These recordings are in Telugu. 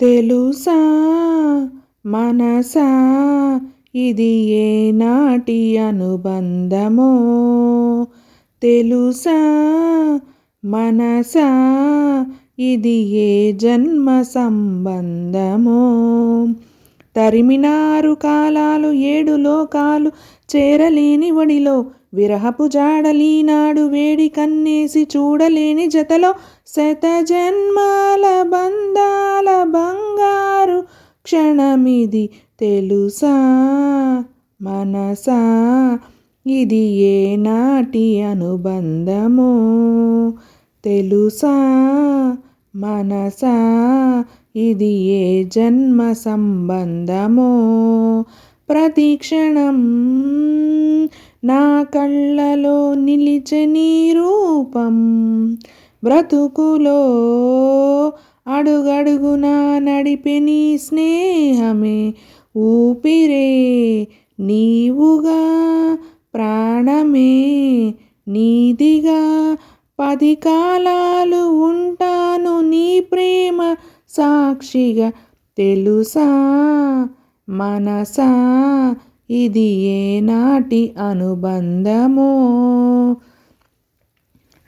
తెలుసా? మనసా? ఇది ఏ నాటి అనుబంధమో? తెలుసా? మనసా? ఇది ఏ జన్మ సంబంధమో? తరిమినారు కాలాలు ఏడు లోకాలు చేరలేని ఒడిలో. విరహపు జాడలీనాడు వేడి కన్నేసి చూడలేని జతలో. శత జన్మాల బంధాల బంగారు క్షణమిది తెలుసా మనసా? ఇది ఏ నాటి అనుబంధమో తెలుసా మనసా? ఇది ఏ జన్మ సంబంధమో? ప్రతిక్షణం నా కళ్ళలో నిలిచే నీ రూపం. బ్రతుకులో అడుగడుగున నడిపే నీ స్నేహమే. ఊపిరే నీవుగా ప్రాణమే నీదిగా. పది కాలాలు ఉంటాను నీ ప్రేమ సాక్షిగా తెలుసా? మనసా? ఇది ఏ నాటి అనుబంధమో?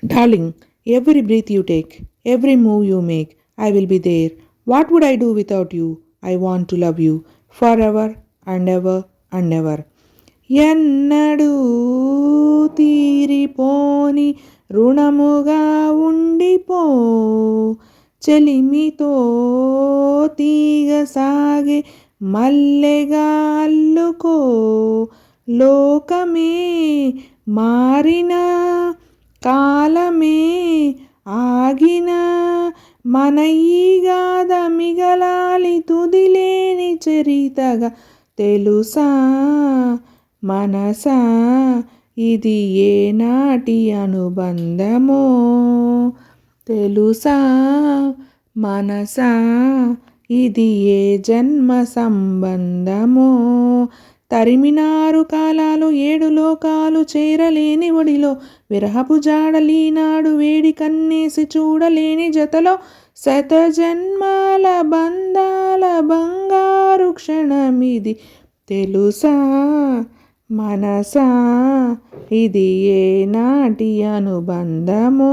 Darling every breath you take every move you make I will be there what would I do without you I want to love you forever and ever and ever ఎన్నడూ తీరిపోని రుణముగా ఉండిపో చెలిమితో తీగ సాగే మల్లెగా అల్లుకో. లోకమే మారిన కాలమే ఆగిన మన ఈ మిగలాలి తుదిలేని చరితగా తెలుసా మనసా ఇది ఏ నాటి అనుబంధమో? తెలుసా? మనసా? ఇది ఏ జన్మ సంబంధమో? తరిమినారు కాలాలు ఏడు లోకాలు చేరలేని ఒడిలో విరహపు జాడలీనాడు వేడి కన్నేసి చూడలేని జతలో శతజన్మాల బంధాల బంగారు క్షణమిది. తెలుసా? మనసా? ఇది ఏ అనుబంధమో?